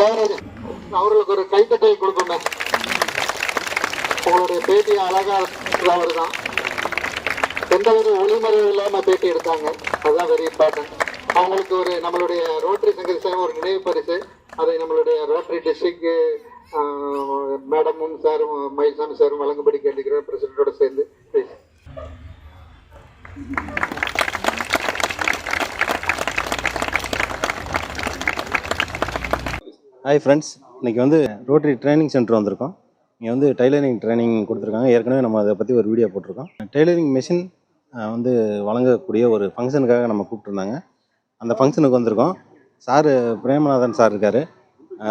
தேவராஜ் அவர்களுக்கு ஒரு கைத்தட்டல் கொடுக்கணும் உங்களுடைய பேட்டி அழகா அவர் தான் எந்த ஒரு ஒளிமறைவு இல்லாம பேட்டி எடுத்தாங்க. அதுதான் வெரி இம்பார்ட்டன்ட் அவங்களுக்கு ஒரு நம்மளுடைய ரோட்டரி சங்கர் சேவை ஒரு நினைவு பரிசு. அதை நம்மளுடைய ரோட்டரி டிஸ்ட்ரிக்ட் மேடமும் சாரும் மயில்சாமி சாரும் வழங்கும்படி கேட்டுக்கிறேன் பிரசிடண்டோட சேர்ந்து. ஹாய் ஃப்ரெண்ட்ஸ் இன்றைக்கி வந்து ரோட்டரி ட்ரைனிங் சென்டர் வந்திருக்கோம். இங்கே வந்து டைலரிங் ட்ரைனிங் கொடுத்துருக்காங்க. ஏற்கனவே நம்ம அதை பற்றி ஒரு வீடியோ போட்டிருக்கோம். டைலரிங் மிஷின் வந்து வழங்கக்கூடிய ஒரு ஃபங்க்ஷனுக்காக நம்ம கூப்பிட்ருந்தாங்க அந்த ஃபங்க்ஷனுக்கு வந்திருக்கோம். சார் பிரேமநாதன் சார் இருக்கார்.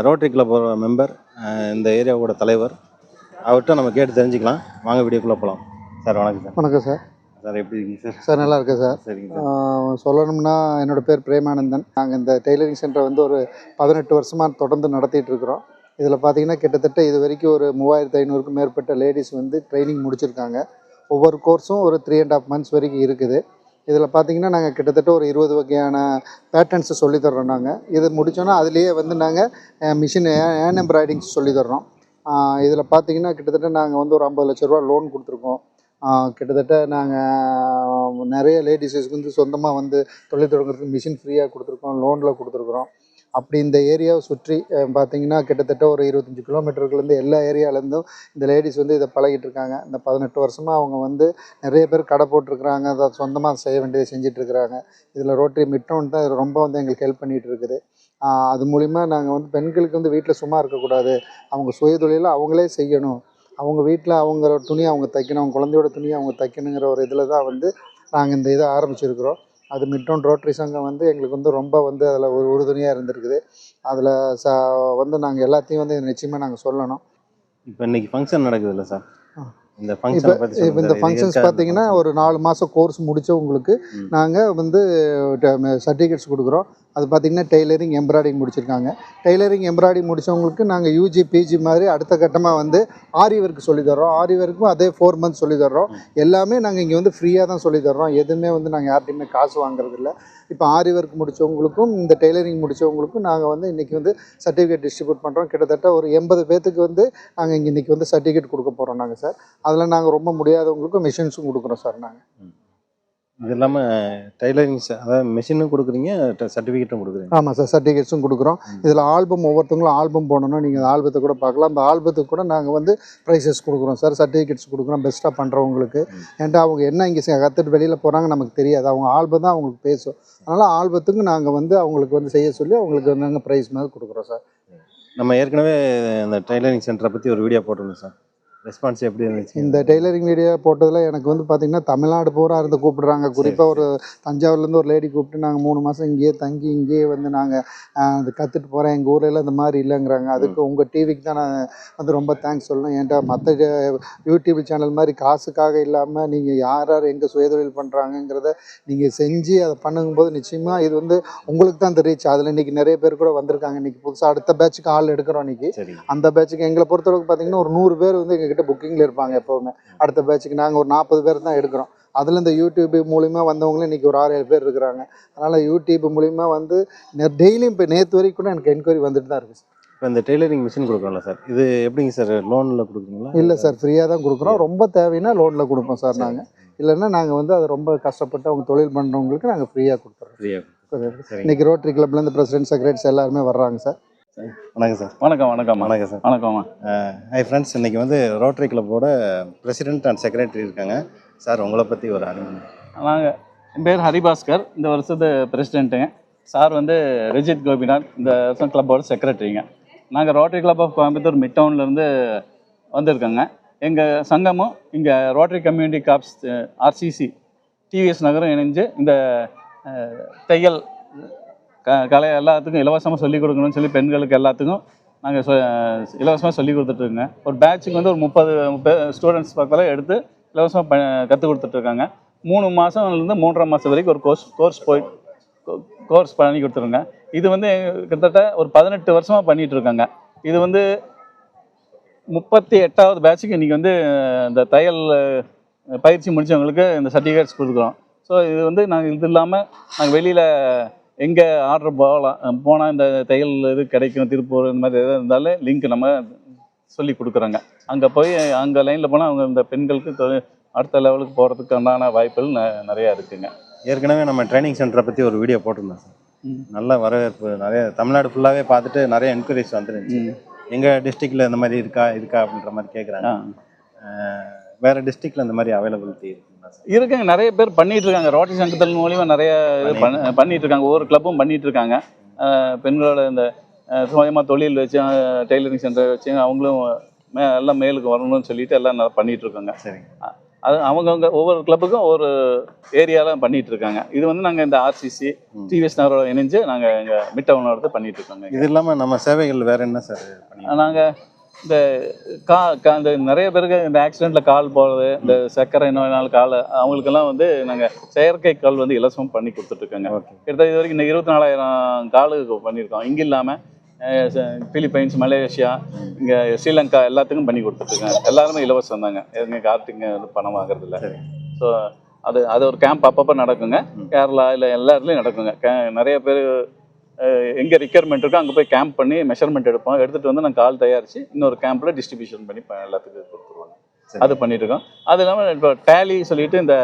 ரோட்டரி கிளப்போட மெம்பர் இந்த ஏரியாவோட தலைவர். அவர்கிட்ட நம்ம கேட்டு தெரிஞ்சுக்கலாம். வாங்க வீடியோக்குள்ளே போகலாம் சார் வணக்கம் சார் வணக்கம் சார் சார் எப்படி இருக்கீங்க சார்? சார் நல்லா இருக்கேன் சார். சரிங்க சொல்லணும்னா என்னோட பேர் பிரேமானந்தன். நாங்கள் இந்த டெய்லரிங் சென்டர் வந்து ஒரு பதினெட்டு வருஷமாக தொடர்ந்து நடத்திட்டு இருக்கிறோம். இதில் பார்த்தீங்கன்னா கிட்டத்தட்ட இது வரைக்கும் ஒரு மூவாயிரத்து ஐநூறுக்கும் மேற்பட்ட லேடிஸ் வந்து ட்ரைனிங் முடிச்சிருக்காங்க. ஒவ்வொரு கோர்ஸும் ஒரு த்ரீ அண்ட் ஆஃப் மந்த்ஸ் வரைக்கும் இருக்குது. இதில் பார்த்தீங்கன்னா நாங்கள் கிட்டத்தட்ட ஒரு இருபது வகையான பேட்டர்ன்ஸை சொல்லித்தர்றோம் நாங்கள் இது முடித்தோன்னா அதுலேயே வந்து நாங்கள் மிஷின் ஹேண்ட் எம்ப்ராய்டிங்ஸ் சொல்லித்தர்றோம் இதில் பார்த்தீங்கன்னா கிட்டத்தட்ட நாங்கள் வந்து ஒரு ஐம்பது லட்ச ரூபா லோன் கொடுத்துருக்கோம். கிட்டத்தட்ட நாங்கள் நிறைய லேடிஸஸ்க்கு வந்து சொந்தமாக வந்து தொழில் தொடங்குறதுக்கு மிஷின் ஃப்ரீயாக கொடுத்துருக்கோம் லோனில் கொடுத்துருக்குறோம். அப்படி இந்த ஏரியாவை சுற்றி பார்த்திங்கன்னா பார்த்தீங்கன்னா கிட்டத்தட்ட ஒரு இருபத்தஞ்சி கிலோமீட்டருக்குலேருந்து எல்லா ஏரியாவிலேருந்தும் இந்த லேடிஸ் வந்து இதை பழகிட்டு இருக்காங்க. இந்த பதினெட்டு வருஷமாக அவங்க வந்து நிறைய பேர் கடை போட்டிருக்கிறாங்க அதை சொந்தமாக செய்ய வேண்டியதை செஞ்சிட்ருக்கிறாங்க இதில் ரோட்டரி மிட்டோன் தான் இது ரொம்ப வந்து எங்களுக்கு ஹெல்ப் பண்ணிகிட்டு இருக்குது. அது மூலிமா நாங்கள் வந்து பெண்களுக்கு வந்து வீட்டில் சும்மா இருக்கக்கூடாது. அவங்க சுயதொழிலை அவங்களே செய்யணும். அவங்க வீட்டில் அவங்க துணி அவங்க தைக்கணும் அவங்க குழந்தையோட துணியை அவங்க தைக்கணுங்கிற ஒரு இதில் தான் வந்து நாங்கள் இந்த இதை ஆரம்பிச்சிருக்கிறோம். அது மிட்டோன் ரோட்டரி சங்கம் வந்து எங்களுக்கு வந்து ரொம்ப வந்து அதில் ஒரு உறுதுணையாக இருந்திருக்குது. அதில் ச வந்து நாங்கள் எல்லாத்தையும் வந்து நிச்சயமாக நாங்கள் சொல்லணும். இப்போ இன்னைக்கு ஃபங்க்ஷன் நடக்குதுல்ல சார்? ஆ. இந்த ஃபங்க்ஷன்ஸ் பார்த்தீங்கன்னா ஒரு நாலு மாதம் கோர்ஸ் முடித்தவங்களுக்கு. நாங்கள் வந்து சர்டிஃபிகேட்ஸ் கொடுக்குறோம். அது பார்த்தீங்கன்னா டெய்லரிங் எம்ப்ராய்டிங் முடிச்சிருக்காங்க. டெய்லரிங் எம்ப்ராய்டிங் முடித்தவங்களுக்கு நாங்கள் யூஜி பிஜி மாதிரி அடுத்த கட்டமாக வந்து ஆரி ஒர்க் சொல்லி தர்றோம். ஆரி ஒர்க்கும் அதே ஃபோர் மந்த்ஸ் சொல்லி தர்றோம். எல்லாமே நாங்கள் இங்கே வந்து ஃப்ரீயாக தான் சொல்லி தர்றோம். எதுவுமே வந்து நாங்கள் யார்ட்டையுமே காசு வாங்குறது இல்ல இப்போ ஆரி ஒர்க் முடித்தவங்களுக்கும் இந்த டெய்லரிங் முடித்தவங்களுக்கும் நாங்கள் வந்து இன்றைக்கி வந்து சர்டிஃபிகேட் டிஸ்ட்ரிபியூட் பண்ணுறோம் கிட்டத்தட்ட ஒரு எண்பது பேத்துக்கு வந்து நாங்கள் இங்கே இன்றைக்கி வந்து சர்டிஃபிகேட் கொடுக்க போகிறோம் நாங்கள் சார் அதில் நாங்கள் ரொம்ப முடியாதவங்களுக்கும் மிஷின்ஸும் கொடுக்குறோம் சார் நாங்கள் இது இல்லாமல் டைலரிங் அதாவது மிஷினும் கொடுக்குறீங்க சர்டிஃபிகேட்டும் கொடுக்குறீங்க? ஆமாம் சார் சர்டிஃபிகேட்ஸும் கொடுக்குறோம். இதில் ஆல்பம் ஒவ்வொருத்தவங்களும் ஆல்பம் போடணும் நீங்கள் அந்த ஆல்பத்தை கூட பார்க்கலாம். அந்த ஆல்பத்துக்கு கூட நாங்கள் வந்து ப்ரைஸஸ் கொடுக்குறோம் சார். சர்டிஃபிகேட்ஸ் கொடுக்குறோம் பெஸ்ட்டாக பண்ணுறவங்களுக்கு ம். ஏன்டா அவங்க என்ன இங்கே கற்றுட்டு வெளியில் போகிறாங்க நமக்கு தெரியாது. அவங்க ஆல்பம் தான் அவங்களுக்கு பேசும். அதனால் ஆல்பத்துக்கு நாங்கள் வந்து அவங்களுக்கு வந்து செய்ய சொல்லி அவங்களுக்கு நாங்கள் ப்ரைஸ் மாதிரி கொடுக்குறோம் சார். நம்ம ஏற்கனவே இந்த டைலரிங் சென்டரை பற்றி ஒரு வீடியோ போட்டிருந்தோம் சார். ரெஸ்பான்ஸ் எப்படி இருந்துச்சு? இந்த டெய்லரிங் வீடியோ போட்டதில் எனக்கு வந்து பார்த்திங்கன்னா தமிழ்நாடு பூரா இருந்து கூப்பிடுறாங்க. குறிப்பாக ஒரு தஞ்சாவூர்லேருந்து ஒரு லேடி கூப்பிட்டு நாங்கள் மூணு மாதம் இங்கேயே தங்கி இங்கேயே வந்து நாங்கள் அது கற்றுட்டு போகிறேன் எங்கள் ஊர்ல இந்த மாதிரி இல்லைங்கிறாங்க. அதுக்கு உங்கள் டிவிக்கு தான் நான் வந்து ரொம்ப தேங்க்ஸ் சொல்லணும். ஏன்டா மற்ற யூடியூப் சேனல் மாதிரி காசுக்காக இல்லாமல் நீங்கள் யார் யார் எங்கே சுயதொழில் பண்ணுறாங்கங்கிறத நீங்கள் செஞ்சு அதை பண்ணும்போது நிச்சயமாக இது வந்து உங்களுக்கு தான் ரீச் அதில் இன்றைக்கி நிறைய பேர் கூட வந்திருக்காங்க. இன்றைக்கி புதுசாக அடுத்த பேட்சுக்கு ஆள் எடுக்கிறோம் இன்றைக்கி அந்த பேட்சுக்கு எங்களை பொறுத்தளவுக்கு பார்த்தீங்கன்னா ஒரு நூறு பேர் வந்து எங்ககிட்ட புக்கிங்கில் இருப்பாங்க எப்போவுமே. அடுத்த பேட்சுக்கு நாங்கள் ஒரு நாற்பது பேர் தான் எடுக்கிறோம். அதில் இந்த யூடியூப் மூலிமா வந்தவங்களும் இன்றைக்கி ஒரு ஆறு ஏழு பேர் இருக்கிறாங்க. அதனால் யூடியூப் மூலிமா வந்து டெய்லியும் இப்போ நேற்று வரைக்கும் கூட எனக்கு என்கொயரி வந்துட்டு தான் இருக்குது இப்போ இந்த டெய்லரிங் மிஷின் கொடுக்குறோம்ல சார் இது எப்படிங்க சார் லோனில் கொடுக்குறீங்களா? இல்லை சார் ஃப்ரீயாக தான் கொடுக்குறோம். ரொம்ப தேவைன்னா லோனில் கொடுப்போம் சார். நாங்கள் இல்லைன்னா நாங்கள் வந்து அதை ரொம்ப கஷ்டப்பட்டு அவங்க தொழில் பண்ணுறவங்களுக்கு நாங்கள் ஃப்ரீயாக கொடுத்துறோம் ஃப்ரீயாக இன்னைக்கு ரோட்டரி கிளப்லேருந்து பிரசிடென்ட் செக்ரட்டரிஸ் எல்லாருமே வர்றாங்க சார் வணக்கம் சார். வணக்கம் வணக்கம் வணக்கம் சார். வணக்கம்மா. ஹாய் ஃப்ரெண்ட்ஸ் இன்னைக்கு வந்து ரோட்டரி கிளப்போட பிரசிடென்ட் அண்ட் செக்ரட்டரி இருக்காங்க. சார் உங்களை பற்றி ஒரு அறிமுகம். நாங்கள் என் பேர் ஹரிபாஸ்கர். இந்த வருஷத்து பிரசிடென்ட்டுங்க சார் வந்து ரிஜித் கோபிநாத். இந்த வருஷம் கிளப்போட செக்ரட்டரிங்க நாங்கள் rotary club of Coimbatore mid டவுன்லேருந்து வந்திருக்கோங்க. எங்கள் சங்கமும் இங்கே rotary community corps RCC TVS நகரம் இணைஞ்சு இந்த தையல் க கலை எல்லாத்துக்கும் இலவசமாக சொல்லிக் கொடுக்கணும்னு சொல்லி பெண்களுக்கு எல்லாத்துக்கும் நாங்கள் சொ இலவசமாக சொல்லி கொடுத்துட்ருக்கோங்க. ஒரு பேட்சுக்கு வந்து ஒரு முப்பது ஸ்டூடெண்ட்ஸ் பக்கத்தில் எடுத்து இலவசமாக ப கற்றுக் கொடுத்துட்ருக்காங்க. மூணு மாதம்லேருந்து மூன்றரை மாதம் வரைக்கும் ஒரு கோர்ஸ் கோர்ஸ் போய் கோர்ஸ் பண்ணி கொடுத்துருங்க. இது வந்து கிட்டத்தட்ட ஒரு பதினெட்டு வருஷமாக பண்ணிகிட்ருக்காங்க இது வந்து முப்பத்தி எட்டாவது பேட்சுக்கு இன்றைக்கி வந்து இந்த தையல் பயிற்சி முடித்தவங்களுக்கு இந்த சர்டிஃபிகேட்ஸ் கொடுக்குறோம். ஸோ இது வந்து நாங்கள் இது இல்லாமல் நாங்கள் வெளியில் எங்கே ஆர்டர் போகலாம் போனால் இந்த தையல் இது கிடைக்கும் திருப்பூர் இந்த மாதிரி எதாவது இருந்தாலும் லிங்க் நம்ம சொல்லி கொடுக்குறாங்க. அங்கே போய் அங்கே லைனில் போனால் அவங்க இந்த பெண்களுக்கு அடுத்த லெவலுக்கு போகிறதுக்கு உண்டான வாய்ப்புகள் ந- நிறையா இருக்குங்க. ஏற்கனவே நம்ம ட்ரைனிங் சென்டரை பற்றி ஒரு வீடியோ போட்டிருந்தோம் சார். நல்ல வரவேற்பு நிறைய தமிழ்நாடு ஃபுல்லாகவே பார்த்துட்டு நிறைய என்கொயரிஸ் வந்துருந்துச்சு. எங்கள் டிஸ்ட்ரிக்டில் இந்த மாதிரி இருக்கா இருக்கா அப்படின்ற மாதிரி கேட்குறாங்க வேறு டிஸ்ட்ரிக்டில் இந்த மாதிரி அவைலபிலிட்டி இருக்குங்களா சார் இருக்குங்க நிறைய பேர் பண்ணிட்டு இருக்காங்க ரோட்டரி சங்கத்தின் மூலியமா நிறைய பண்ணிட்டு இருக்காங்க ஒவ்வொரு கிளப்பும் பண்ணிட்டு இருக்காங்க பெண்களோட இந்த அஹ் சுயமா தொழில் வச்சு டெய்லரிங் சென்டர் வச்சு அவங்களும் மே எல்லாம் மேலுக்கு வரணும்னு சொல்லிட்டு எல்லாம் நல்லா பண்ணிட்டு இருக்காங்க சரிங்க அது அவங்கவுங்க ஒவ்வொரு கிளப்புக்கும் ஒவ்வொரு ஏரியால பண்ணிட்டு இருக்காங்க இது வந்து நாங்க இந்த ஆர்சிசி. டிவிஎஸ் நகரோட இணைஞ்சு நாங்க எங்க மிட் டவுனோட பண்ணிட்டு இருக்கோங்க இது இல்லாமல் நம்ம சேவைகள் வேறு என்ன சார் பண்ணி நாங்க இந்த கா இந்த நிறைய பேருக்கு இந்த ஆக்சிடென்ட்ல கால் போகிறது இந்த சர்க்கரை நோயினால் கால் அவங்களுக்கெல்லாம் வந்து நாங்கள் செயற்கை கால் வந்து இலவசம் பண்ணி கொடுத்துட்ருக்கோங்க. ஓகே கிட்டத்தட்ட இது வரைக்கும் இந்த இருபத்தி நாலாயிரம் காலுக்கு பண்ணியிருக்கோம். இங்கே இல்லாமல் பிலிப்பைன்ஸ் மலேசியா இங்கே ஸ்ரீலங்கா எல்லாத்துக்கும் பண்ணி கொடுத்துட்ருக்கேன் எல்லாருமே இலவசம் தாங்க. எதுங்க கார்ட்டுங்க பணம் வாங்குறதில்ல. சரி. ஸோ அது அது ஒரு கேம்ப் அப்பப்போ நடக்குங்க. கேரளா இல்லை எல்லா இடத்துலையும் நடக்குங்க. கே- நிறைய பேர் எங்கே ரிக்யர்மெண்ட் இருக்கோ அங்கே போய் கேம்ப் பண்ணி மெஷர்மெண்ட் எடுப்போம். எடுத்துகிட்டு வந்து நாங்கள் கால் தயாரித்து இன்னொரு கேம்பில் டிஸ்ட்ரிபியூஷன் பண்ணி ப- எல்லாத்துக்கும் கொடுத்துருவோம் சரி. அது பண்ணிட்டு இருக்கோம். அது இல்லாமல் இப்போ டேலி சொல்லிட்டு இந்த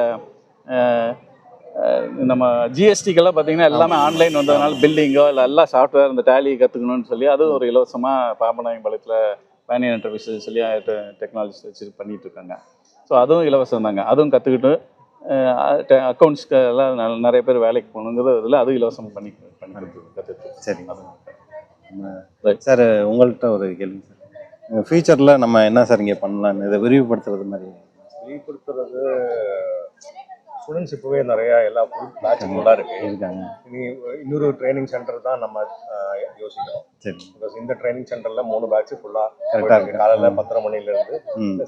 நம்ம ஜிஎஸ்டிக்கெல்லாம் பார்த்தீங்கன்னா எல்லாமே ஆன்லைன் வந்ததுனால பில்டிங்கோ இல்லை எல்லா சாஃப்ட்வேர் இந்த டேலி கற்றுக்கணும்னு சொல்லி அதுவும் ஒரு இலவசமாக பாம்பநாயம்பாளையத்தில் பேனியன் இன்டர்வியூஸ் சொல்லி டெக்னாலஜி வச்சு பண்ணிட்டு இருக்காங்க. ஸோ அதுவும் இலவசம் தாங்க. அதுவும் கற்றுக்கிட்டு அக்கௌண்ட்ஸ்க்கு எல்லாம் நிறைய பேர் வேலைக்கு போகணுங்கிறது இதில் அதுவும் இலவசம் பண்ணி சரிங்க. சார். உங்கள்கிட்ட ஒரு கேள்வி சார். ஃபியூச்சரில் நம்ம என்ன சார் இங்கே பண்ணலாம்னு இதை விரிவுபடுத்துறது மாதிரி? வெளிப்படுத்துறது ஸ்டூடெண்ட்ஸ் இப்போவே நிறைய எல்லா பேட்ச் ஃபுல்லாக இருக்கு. இருக்காங்க. இனி இன்னொரு ட்ரைனிங் சென்டர் தான் நம்ம யோசிக்கிறோம். சரி. பிகாஸ் இந்த ட்ரைனிங் சென்டரில் மூணு பேட்ச் ஃபுல்லாக கரெக்டாக இருக்கு. காலையில் பத்தரை மணிலேருந்து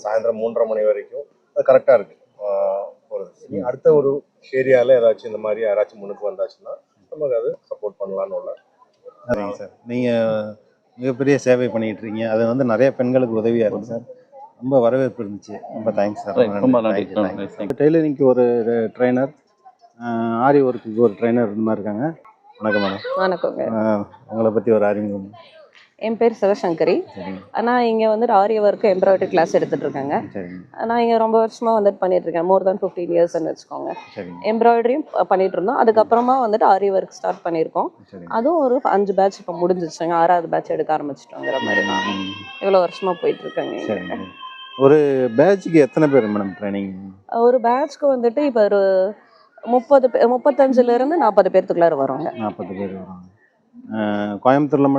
சாயந்தரம் மூன்றரை மணி வரைக்கும் அது கரெக்டாக இருக்கு. ஆஹ், போறது. இனி அடுத்த ஒரு ஏரியாவில் ஏதாச்சும் இந்த மாதிரி யாராச்சும் முன்னுக்கு வந்தாச்சுன்னா நமக்கு அது சப்போர்ட் பண்ணலான்னு உள்ள. சரிங்க சார். நீங்கள் மிகப்பெரிய சேவை பண்ணிட்டு இருக்கீங்க. அது வந்து நிறைய பெண்களுக்கு உதவியாக இருக்கு சார். ரொம்ப வரவேற்பு இருந்துச்சு. ரொம்ப தேங்க்ஸ் சார். ரொம்ப நன்றி. டெய்லரிங்க்கு ஒரு ட்ரைனர் ஆரி ஒர்க்குக்கு ஒரு ட்ரைனர் இந்த மாதிரி இருக்காங்க. வணக்கம் மேடம் வணக்கங்க. உங்களை பற்றி ஒரு அறிமுகம். என் பேர் சிவசங்கரி. நான் இங்கே வந்துட்டு ஆரிய ஒர்க் எம்ப்ராய்டரி கிளாஸ் எடுத்துட்டு இருக்கேங்க நான் இங்கே ரொம்ப வருஷமா வந்துட்டு பண்ணிட்டு இருக்கேன் மோர் தென் ஃபிஃப்டீன் இயர்ஸ்னு வச்சுக்கோங்க. எம்ப்ராய்டரியும் பண்ணிட்டு இருந்தோம் அதுக்கப்புறமா வந்துட்டு ஆரி ஒர்க் ஸ்டார்ட் பண்ணியிருக்கோம். அதுவும் ஒரு அஞ்சு பேட்ச் இப்போ முடிஞ்சிச்சுங்க. ஆறாவது பேட்ச் எடுக்க ஆரம்பிச்சிட்டோங்கிற மாதிரி. தான் ம், இவ்வளோ வருஷமா போயிட்டு இருக்கேங்க ஒரு பேட்சுக்கு எத்தனை பேர் மேடம் ட்ரைனிங் ஒரு பேட்ச்க்கு வந்துட்டு இப்போ ஒரு முப்பது முப்பத்தஞ்சுல இருந்து நாற்பது பேர்த்துக்குள்ளார வருவாங்க. நாற்பது பேர் வராங்க அஹ், கோயம்புத்தூர்ல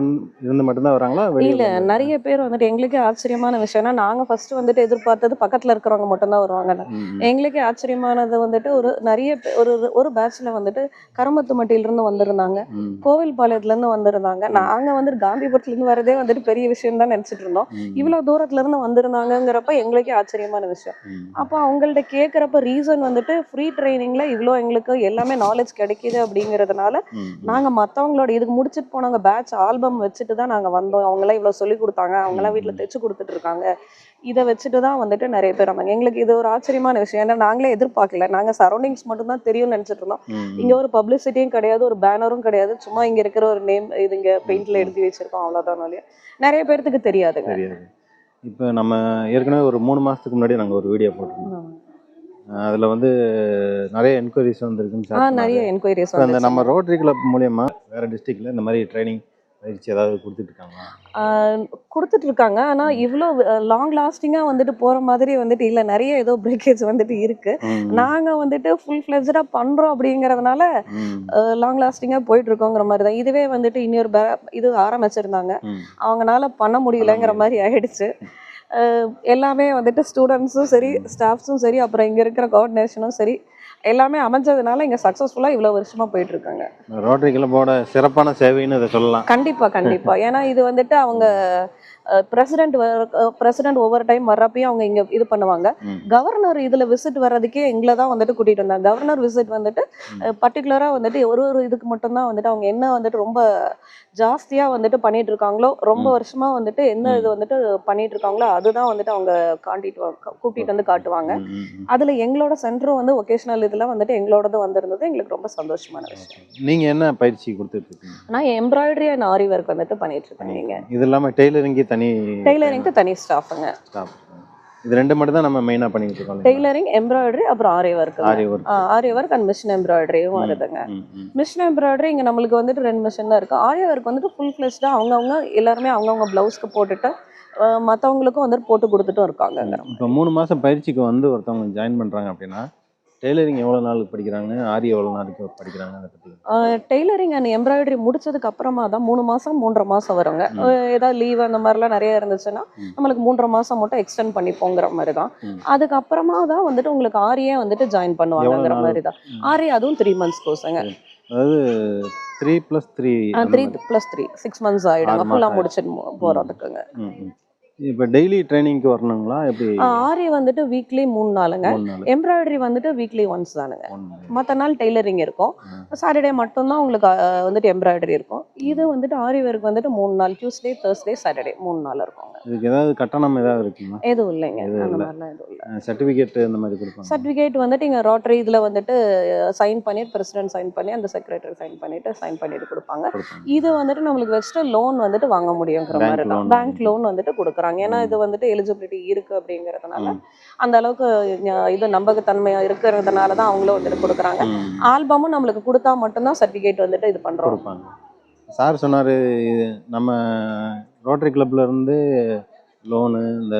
இருந்து மட்டும்தான் வராங்களா? இல்ல நிறைய பேர் வந்துட்டு எங்களுக்கே ஆச்சரியமான விஷயம்னா நாங்க ஃபர்ஸ்ட் வந்துட்டு எதிர்பார்த்தது பக்கத்துல இருக்கிறவங்க மட்டும்தான் வருவாங்க. எங்களுக்கே ஆச்சரியமானது வந்துட்டு ஒரு நிறைய ஒரு ஒரு பேட்ச்ல வந்துட்டு கருமத்துமட்டியில இருந்து வந்திருந்தாங்க. கோவில்பாளையத்துல இருந்து வந்திருந்தாங்க. நாங்க வந்துட்டு காந்திபுரத்துல இருந்து வரதே வந்துட்டு பெரிய விஷயம் தான் நினைச்சிட்டு இருந்தோம். இவ்வளவு தூரத்துல இருந்து வந்திருந்தாங்கங்கிறப்ப எங்களுக்கே ஆச்சரியமான விஷயம். அப்போ அவங்கள்ட்ட கேட்குறப்ப ரீசன் வந்துட்டு ஃப்ரீ ட்ரைனிங்ல இவ்வளோ எங்களுக்கு எல்லாமே நாலேஜ் கிடைக்குது அப்படிங்கிறதுனால நாங்க மத்தவங்களோட இதுக்கு முடிச்சுட்டு போனவங்க பேட்ச் ஆல்பம் வச்சுட்டு தான் நாங்க வந்தோம். அவங்களாம் இவ்வளவு சொல்லி கொடுத்தாங்க. அவங்களாம் வீட்ல தைச்சு கொடுத்துட்டு இருக்காங்க. இதை வச்சுட்டு தான் வந்துட்டு நிறைய பேர் வந்தாங்க. எங்களுக்கு இது ஒரு ஆச்சரியமான விஷயம். ஏன்னா நாங்களே எதிர்பார்க்கல. நாங்க சரௌண்டிங்ஸ் மட்டும் தான் தெரியும்னு நினைச்சிட்டு இருந்தோம். இங்க ஒரு பப்ளிசிட்டியும் கிடையாது ஒரு பேனரும் கிடையாது. சும்மா இங்க இருக்கிற ஒரு நேம் இது இங்க பெயிண்ட்ல எழுதி வச்சிருக்கோம். அவ்வளவுதான் ஒழிய. நிறைய பேர்த்துக்கு தெரியாதுங்க. தெரியாது. இப்போ நம்ம ஏற்கனவே ஒரு மூணு மாசத்துக்கு முன்னாடி நாங்கள் ஒரு வீடியோ போட்டிருந்தோம். அதுல வந்து நிறைய என்கொயரிஸ் வந்திருக்குன்னு சார் நிறைய என்கொயரிஸ் அந்த நம்ம ரோட்டரி கிளப் மூலியமா வேற டிஸ்ட்ரிக்ட்ல இந்த மாதிரி ட்ரைனிங் பயிற்சி ஏதாவது கொடுத்துட்டு இருக்காங்க கொடுத்துட்டு இருக்காங்க. ஆனா இவ்வளோ லாங் லாஸ்டிங்கா வந்துட்டு போற மாதிரி வந்துட்டு இல்ல. நிறைய ஏதோ பிரேக்கேஜ் வந்துட்டு இருக்கு. நாங்க வந்துட்டு ஃபுல் ஃபிளெஜ்டா பண்றோம் அப்படிங்கறதுனால லாங் லாஸ்டிங்கா போயிட்டு இருக்கோங்கிற மாதிரி தான். இதுவே வந்துட்டு இன்னொரு இது ஆரம்பிச்சிருந்தாங்க. அவங்கனால பண்ண முடியலங்கிற மாதிரி ஆயிடுச்சு. எல்லாமே வந்துட்டு ஸ்டூடெண்ட்ஸும் சரி ஸ்டாஃப்ஸும் சரி அப்புறம் இங்கே இருக்கிற கோஆர்டினேஷனும் சரி எல்லாமே அமைஞ்சதுனால இங்க சக்சஸ்ஃபுல்லா இவ்வளவு வருஷமா போயிட்டு இருக்காங்க ரோட்டரி கிளப்போட சிறப்பான சேவைன்னு இதை சொல்லலாம். கண்டிப்பா கண்டிப்பா. ஏன்னா இது வந்துட்டு அவங்க பிரசிடென்ட் பிரசிடென்ட் ஒவ்வொரு டைம் வர்றப்பயும் அவங்க இங்க இது பண்ணுவாங்க. கவர்னர் இதுல விசிட் வர்றதுக்கே எங்களை தான் வந்துட்டு கூட்டிட்டு வந்தாங்க. கவர்னர் விசிட் வந்துட்டு பர்டிகுலரா வந்துட்டு ஒரு ஒரு இதுக்கு மட்டும்தான் வந்துட்டு அவங்க என்ன வந்துட்டு ரொம்ப ஜாஸ்தியா வந்துட்டு பண்ணிட்டு இருக்காங்களோ ரொம்ப. வருஷமா வந்துட்டு என்ன இது வந்துட்டு பண்ணிட்டு இருக்காங்களோ அதுதான் வந்துட்டு அவங்க காட்டிட்டு வா- கூட்டிட்டு வந்து காட்டுவாங்க. அதுல எங்களோட சென்டரும் வந்து ஒகேஷனல் இதெல்லாம் வந்துட்டு எங்களோடது வந்திருந்தது. எங்களுக்கு ரொம்ப சந்தோஷமான விஷயம். நீங்கள் என்ன பயிற்சி கொடுத்துட்டு இருக்கீங்க நான் எம்ப்ராய்டரி அண்ட் ஆரி ஒர்க் வந்துட்டு பண்ணிட்டு இருக்கேன் நீங்க இது இல்லாமல் டெய்லரிங்கு தனி டெய்லரிங்க்கு தனி ஸ்டாஃபுங்க ஸ்டாஃப். இது ரெண்டு மட்டும் தான் நம்ம மெயினாக பண்ணிட்டு இருக்கோம் டெய்லரிங் எம்ப்ராய்டரி அப்புறம் aari work aari work. Aari work and machine எம்ப்ராய்டரியும் வருதுங்க. மிஷின் எம்ப்ராய்டரி இங்கே நம்மளுக்கு வந்துட்டு ரெண்டு மிஷின் தான் இருக்குது ஆரி ஒர்க் வந்துட்டு ஃபுல் ஃப்ளெஷ்டாக அவங்கவுங்க எல்லாருமே அவங்கவுங்க ப்ளவுஸ்க்கு போட்டுட்டு மற்றவங்களுக்கும் வந்துட்டு போட்டு கொடுத்துட்டும் இருக்காங்க இப்போ மூணு மாதம் பயிற்சிக்கு வந்து ஒருத்தவங்க ஜாயின் பண்ணுறாங்க அப்படின்னா டெய்லரிங் எவ்வளோ நாளுக்கு படிக்கிறாங்க? ஆரி எவ்வளோ நாளுக்கு படிக்கிறாங்க? அதை பற்றி டெய்லரிங் அண்ட் எம்ப்ராய்டரி முடிச்சதுக்கு அப்புறமா தான் மூணு மாதம் மூன்றரை மாதம் வருங்க. ஏதாவது லீவ் அந்த மாதிரிலாம் நிறைய இருந்துச்சுன்னா. நம்மளுக்கு மூன்றரை மாதம் மட்டும் எக்ஸ்டெண்ட் பண்ணிப்போங்கிற மாதிரி தான். அதுக்கப்புறமா தான் வந்துட்டு உங்களுக்கு ஆரியே வந்துட்டு ஜாயின் பண்ணுவாங்கங்கிற நாள்? மாதிரி தான். ஆரி அதுவும் த்ரீ மந்த்ஸ் கோர்ஸுங்க அதாவது three plus three three plus three six months மாசம் ஃபுல்லாக. முடிச்சிட்டு போறதுக்குங்க. இப்போ டெய்லி ட்ரைனிங்க்கு வரணுங்களா? எப்படி? ஆரி வந்துட்டு வீக்லி மூணு நாளுங்க. எம்ப்ராய்டரி வந்துட்டு வீக்லி ஒன்ஸ் தானுங்க. மற்ற நாள். டெய்லரிங் இருக்கும். சாட்டர்டே மட்டும்தான் உங்களுக்கு வந்துட்டு எம்ப்ராய்டரி இருக்கும். இது வந்துட்டு ஆரி ஒர்க் வந்துட்டு மூணு நாள். டியூஸ்டே தேர்ஸ்டே சாட்டர்டே மூணு நாள் இருக்குங்க. இதுக்கு ஏதாவது கட்டணம் ஏதாவது இருக்குங்களா? எதுவும் இல்லைங்க. அந்த. மாதிரிலாம் எதுவும் இல்லை. சர்டிஃபிகேட் இந்த மாதிரி கொடுப்பாங்க சர்டிஃபிகேட் வந்துட்டு இங்கே ரோட்டரி இதில் வந்துட்டு சைன் பண்ணி பிரசிடென்ட் சைன் பண்ணி அந்த செக்ரட்டரி சைன் பண்ணிட்டு சைன் பண்ணிட்டு கொடுப்பாங்க. இது வந்துட்டு நம்மளுக்கு வச்சுட்டு லோன் வந்துட்டு வாங்க முடியுங்கிற மாதிரி தான். பேங்க் லோன் வந்துட்டு கொடுக்குறாங்க. ஏன்னா ம். இது வந்துட்டு எலிஜிபிலிட்டி இருக்கு அப்படிங்கிறதுனால. அந்த அளவுக்கு இது நம்பகத்தன்மையா இருக்கிறதுனால தான் அவங்களும் வந்துட்டு கொடுக்குறாங்க. ஆல்பமும் நம்மளுக்கு கொடுத்தா மட்டும்தான் சர்டிஃபிகேட் வந்துட்டு இது கொடுப்பாங்க சார் சொன்னார் நம்ம ரோட்டரி இருந்து லோனு இந்த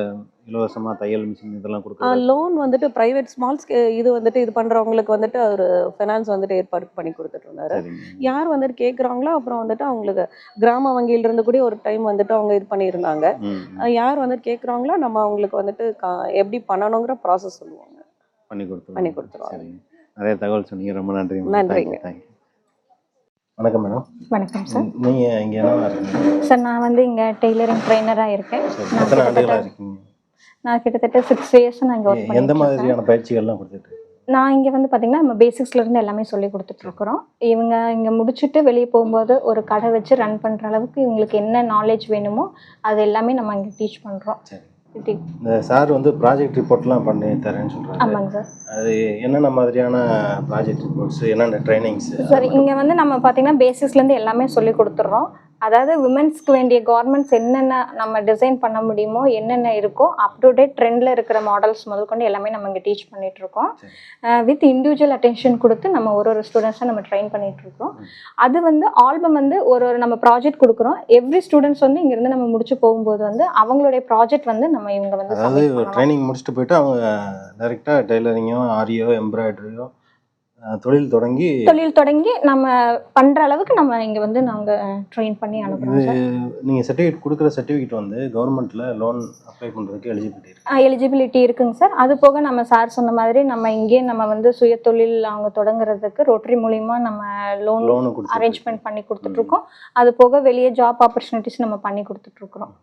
இலவசமாக தையல் மிஷின் இதெல்லாம் கொடுக்குறாங்க லோன் வந்துட்டு பிரைவேட் ஸ்மால் இது வந்துட்டு இது பண்றவங்களுக்கு வந்துட்டு ஒரு ஃபைனான்ஸ் வந்துட்டு ஏற்பாடு பண்ணி கொடுத்துட்டு இருந்தாரு. யார் வந்துட்டு கேக்குறாங்களோ அப்புறம் வந்துட்டு அவங்களுக்கு கிராம வங்கியில இருந்து கூட ஒரு டைம் வந்துட்டு அவங்க இது பண்ணியிருந்தாங்க. யார் வந்துட்டு கேக்குறாங்களோ நம்ம அவங்களுக்கு வந்துட்டு கா- எப்படி பண்ணணுங்கிற ப்ராசஸ் சொல்லுவாங்க. பண்ணி கொடுத்துருவோம் பண்ணி கொடுத்துருவாங்க. நிறைய தகவல் சொன்னீங்க. ரொம்ப நன்றி நன்றிங்க. தேங்க்யூ வணக்கம் மேடம். வணக்கம் சார். நீங்கள் இங்கே என்ன சார் நான் வந்து இங்கே டெய்லரிங் ட்ரைனராக இருக்கேன். எத்தனை ஆண்டுகளாக இருக்கீங்க? நான் கிட்டத்தட்ட சிக்ஸ் இயர்ஸ் நான் இங்கே ஒர்க் எந்த மாதிரியான பயிற்சிகள்லாம் கொடுத்துட்டு? நான் இங்கே வந்து பார்த்தீங்கன்னா நம்ம பேசிக்ஸ்ல இருந்து எல்லாமே சொல்லி கொடுத்துட்ருக்குறோம் இவங்க இங்கே முடிச்சுட்டு வெளியே போகும்போது ஒரு கடை வச்சு ரன் பண்ணுற அளவுக்கு இவங்களுக்கு என்ன நாலேஜ் வேணுமோ அது எல்லாமே நம்ம இங்கே டீச் பண்ணுறோம் சரி. இந்த சார் வந்து ப்ராஜெக்ட் ரிப்போர்ட்லாம் பண்ணி தரேன்னு சொல்கிறாங்க ஆமாங்க சார். அது என்னென்ன மாதிரியான ப்ராஜெக்ட் ரிப்போர்ட்ஸ் என்னென்ன ட்ரைனிங்ஸ் சார் இங்கே வந்து நம்ம பார்த்தீங்கன்னா பேசிக்ஸ்லேருந்து எல்லாமே சொல்லி கொடுத்துட்றோம். அதாவது விமென்ஸ்க்கு வேண்டிய கார்மெண்ட்ஸ் என்னென்ன நம்ம டிசைன் பண்ண முடியுமோ என்னென்ன இருக்கோ அப் டு டேட் ட்ரெண்டில் இருக்கிற மாடல்ஸ் முதல் கொண்டு எல்லாமே நம்ம இங்கே டீச் பண்ணிட்டு இருக்கோம் வித் இண்டிவிஜுவல் அட்டென்ஷன் கொடுத்து நம்ம ஒரு ஒரு ஸ்டூடெண்ட்ஸை நம்ம ட்ரெயின் பண்ணிட்டு இருக்கோம் அது வந்து ஆல்பம் வந்து ஒரு ஒரு நம்ம ப்ராஜெக்ட் கொடுக்குறோம். எவ்ரி ஸ்டூடெண்ட்ஸ் வந்து இங்கேருந்து நம்ம முடிச்சு போகும்போது வந்து அவங்களுடைய ப்ராஜெக்ட் வந்து நம்ம இவங்க வந்து அதாவது. ட்ரைனிங் முடிச்சுட்டு போயிட்டு அவங்க டைரெக்டாக டெய்லரிங்கோ ஆரியோ எம்ப்ராய்டரியோ தொழில் தொடங்கி தொழில் தொடங்கி நம்ம பண்ற அளவுக்கு நம்ம இங்க வந்து நாங்க ட்ரெயின் பண்ணி அனுப்புறோம் நீங்கள் சர்டிஃபிகேட் கொடுக்குற சர்டிஃபிகேட் வந்து கவர்மெண்ட்டில் லோன் அப்ளை பண்ணுறதுக்கு எலிஜிபிலிட்டி இருக்கு. எலிஜிபிலிட்டி இருக்குங்க சார். அது போக நம்ம சார் சொன்ன மாதிரி நம்ம இங்கேயே நம்ம வந்து சுய தொழில் அவங்க தொடங்குறதுக்கு ரோட்டரி மூலியமா நம்ம லோன் லோனு அரேஞ்ச்மெண்ட் பண்ணி கொடுத்துட்டு இருக்கோம். அது போக வெளியே ஜாப் ஆப்பர்ச்சுனிட்டிஸ் நம்ம பண்ணி கொடுத்துட்டு இருக்கிறோம்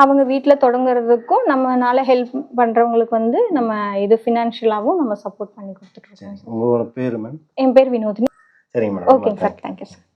அவங்க வீட்டில் தொடங்குறதுக்கும் நம்மனால ஹெல்ப் பண்றவங்களுக்கு வந்து நம்ம இது ஃபினான்ஷியலாகவும் நம்ம சப்போர்ட் பண்ணி கொடுத்துட்டு இருக்கோம் சார் உங்களோட பேர் மேம் என் பேர் வினோதினி. சரிங்க மேடம் ஓகேங்க சார் தேங்க்யூ சார்